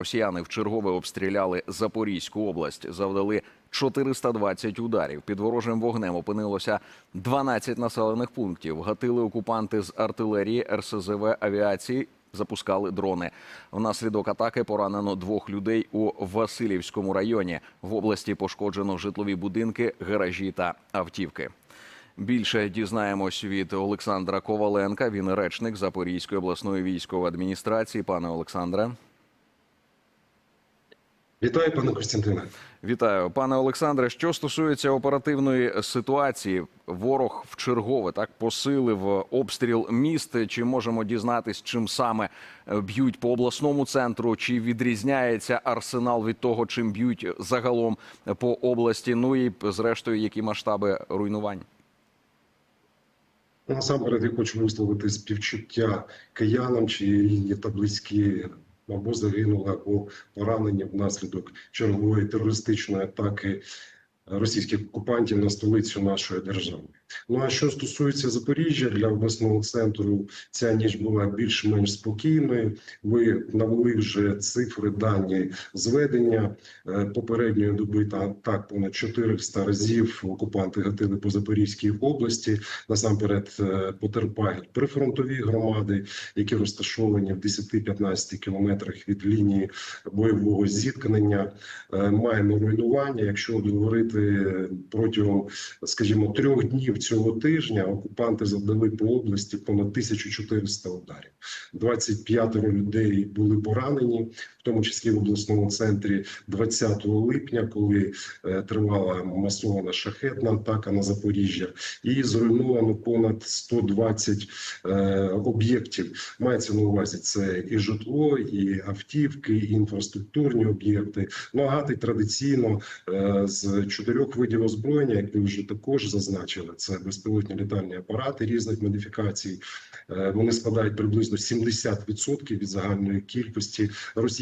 Росіяни вчергове обстріляли Запорізьку область, завдали 420 ударів. Під ворожим вогнем опинилося 12 населених пунктів. Гатили окупанти з артилерії, РСЗВ, авіації. Запускали дрони. Внаслідок атаки поранено двох людей у Васильівському районі. В області пошкоджено житлові будинки, гаражі та автівки. Більше дізнаємось від Олександра Коваленка. Він речник Запорізької обласної військової адміністрації. Пане Олександре. Вітаю, пане Костянтине. Вітаю, пане Олександре. Що стосується оперативної ситуації, ворог в чергове так посилив обстріл міст. Чи можемо дізнатись, чим саме е, б'ють по обласному центру? Чи відрізняється арсенал від того, чим б'ють загалом по області? Ну і зрештою, які масштаби руйнувань? Ну, Насамперед я хочу висловити співчуття киянам, чиї рідні та близькі або загинули, або поранені внаслідок чергової терористичної атаки російських окупантів на столицю нашої держави. Ну а що стосується Запоріжжя для обласного центру, ця ніч була більш-менш спокійною. Ви навели вже цифри дані зведення Е, попередньої доби. Та так понад 400 разів окупанти гатили по Запорізькій області. Насамперед е, потерпають прифронтові громади, які розташовані в 10-15 кілометрах від лінії бойового зіткнення. Е, Маємо руйнування. Якщо говорити протягом, скажімо, трьох днів цього тижня, окупанти завдали по області понад 1400 ударів. 25 людей були поранені, в тому числі в обласному центрі 20 липня, коли е, тривала масована шахетна атака на Запоріжжя, і зруйновано понад 120 е, об'єктів. Мається на увазі це і житло, і автівки, і інфраструктурні об'єкти. Ну а гати традиційно е, з чотирьох видів озброєння, як ви вже також зазначили, це безпілотні літальні апарати різних модифікацій. Вони складають приблизно 70% від загальної кількості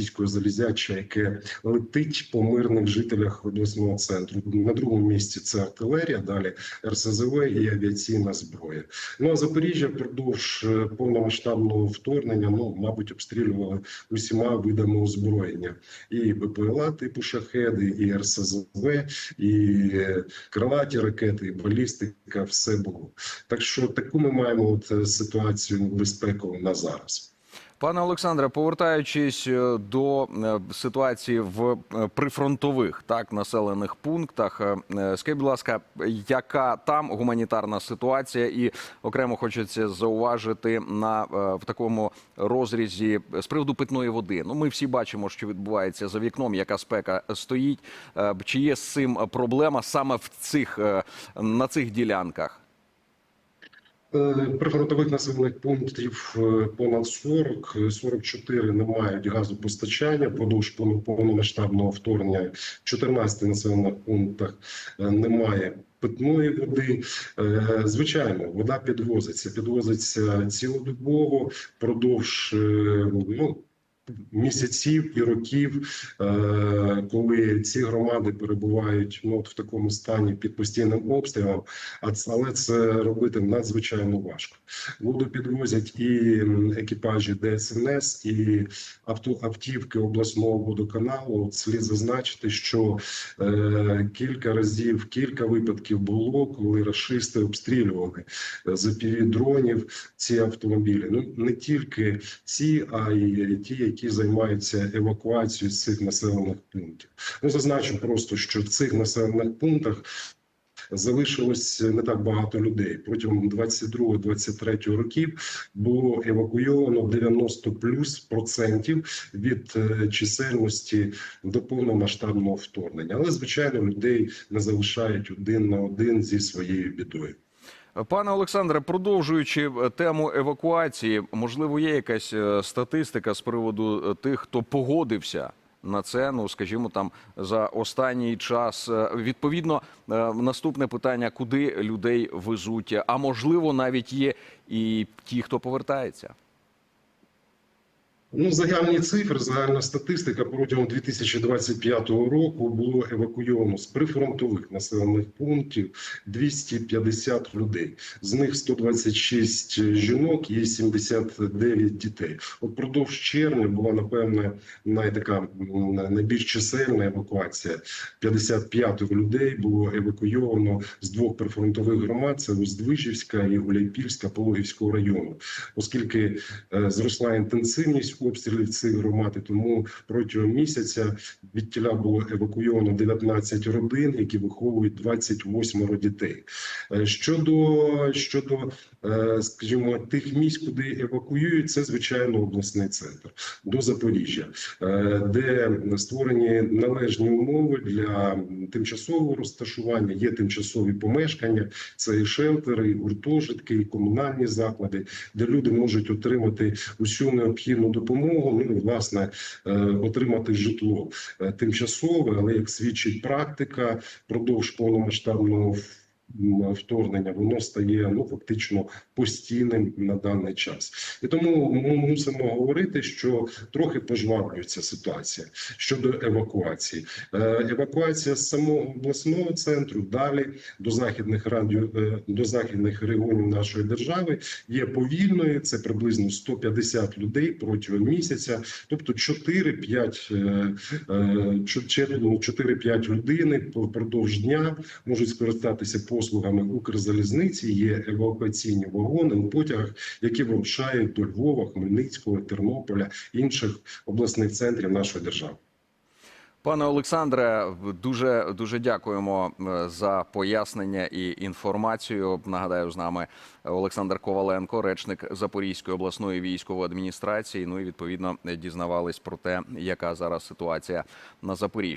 російського залізяча, яке летить по мирних жителях обласного центру. На другому місці це артилерія, далі РСЗВ і авіаційна зброя. Ну а Запоріжжя впродовж е, повномасштабного вторгнення, ну мабуть, обстрілювали усіма видами озброєння і БПЛА типу шахеди, і РСЗВ, і е, крилаті ракети, і балістика. Все було. Так що таку ми маємо от е, ситуацію безпекову на зараз. Пане Олександре, повертаючись е, до е, ситуації в е, прифронтових так населених пунктах, скажіть, будь ласка, яка там гуманітарна ситуація, і окремо хочеться зауважити на в такому розрізі з приводу питної води. Ну, ми всі бачимо, що відбувається за вікном, яка спека стоїть. Чи є з цим проблема саме в цих на цих ділянках? Е, Прифронтових населених пунктів е, понад 40, е, 44 не мають газопостачання впродовж повно- повномасштабного вторгнення. В 14 населених пунктах е, немає питної води. Е, Звичайно, вода підвозиться, підвозиться цілодобово впродовж е, ну, місяців і років, е, коли ці громади перебувають ну, от в такому стані під постійним обстрілом, але це робити надзвичайно важко. Воду підвозять і екіпажі ДСНС, і авто, автівки обласного водоканалу. Слід зазначити, що е, кілька разів, кілька випадків було, коли рашисти обстрілювали е, з дронів ці автомобілі. Ну не тільки ці, а й ті, які займаються евакуацією з цих населених пунктів. Ну зазначу просто, що в цих населених пунктах залишилось не так багато людей. Протягом 22-23 років було евакуйовано 90 плюс процентів від е, чисельності до повномасштабного вторгнення. Але звичайно людей не залишають один на один зі своєю бідою. Пане Олександре, продовжуючи е, тему евакуації, можливо, є якась е, статистика з приводу е, тих, хто погодився на це. Ну, скажімо, там за останній час. Відповідно, наступне питання: куди людей везуть? А можливо, навіть є і ті, хто повертається. Ну, загальні цифри, загальна статистика протягом 2025 року було евакуйовано з прифронтових населених пунктів 250 людей. З них 126 жінок і 79 дітей. От продовж червня була напевне найтака найбільш чисельна евакуація. 55 людей було евакуйовано з двох прифронтових громад: це Уздвижівська і Гуляйпільська Пологівського району, оскільки е, зросла інтенсивність обстрілів цих громад, тому протягом місяця від тіля було евакуйовано 19 родин, які виховують 28 дітей. Е, Щодо щодо, е, скажімо, тих місць, куди евакуюють, це звичайно обласний центр до Запоріжжя, е, де створені належні умови для тимчасового розташування. Є тимчасові помешкання, це і шелтери, і гуртожитки, і комунальні заклади, де люди можуть отримати усю необхідну допомогу. Ну власне, отримати житло. Е, тимчасове, але як свідчить практика, продовж повномасштабного вторгнення воно стає ну фактично постійним на даний час. І тому ми мусимо говорити, що трохи пожвавлюється ситуація щодо евакуації. Е, Евакуація з самого обласного центру далі до західних радіо е, до західних регіонів нашої держави є повільною. Це приблизно 150 людей протягом місяця, тобто 4-5 е, е, чотири- 4-5 людини впродовж дня можуть скористатися послугами Укрзалізниці. Є евакуаційні вагони у потягах, які вирушають до Львова, Хмельницького, Тернополя інших обласних центрів нашої держави. Пане Олександре, дуже дуже дякуємо е, за пояснення і інформацію. Нагадаю, з нами Олександр Коваленко, речник Запорізької обласної військової адміністрації. Ну і відповідно дізнавались про те, яка зараз ситуація на Запоріжжі.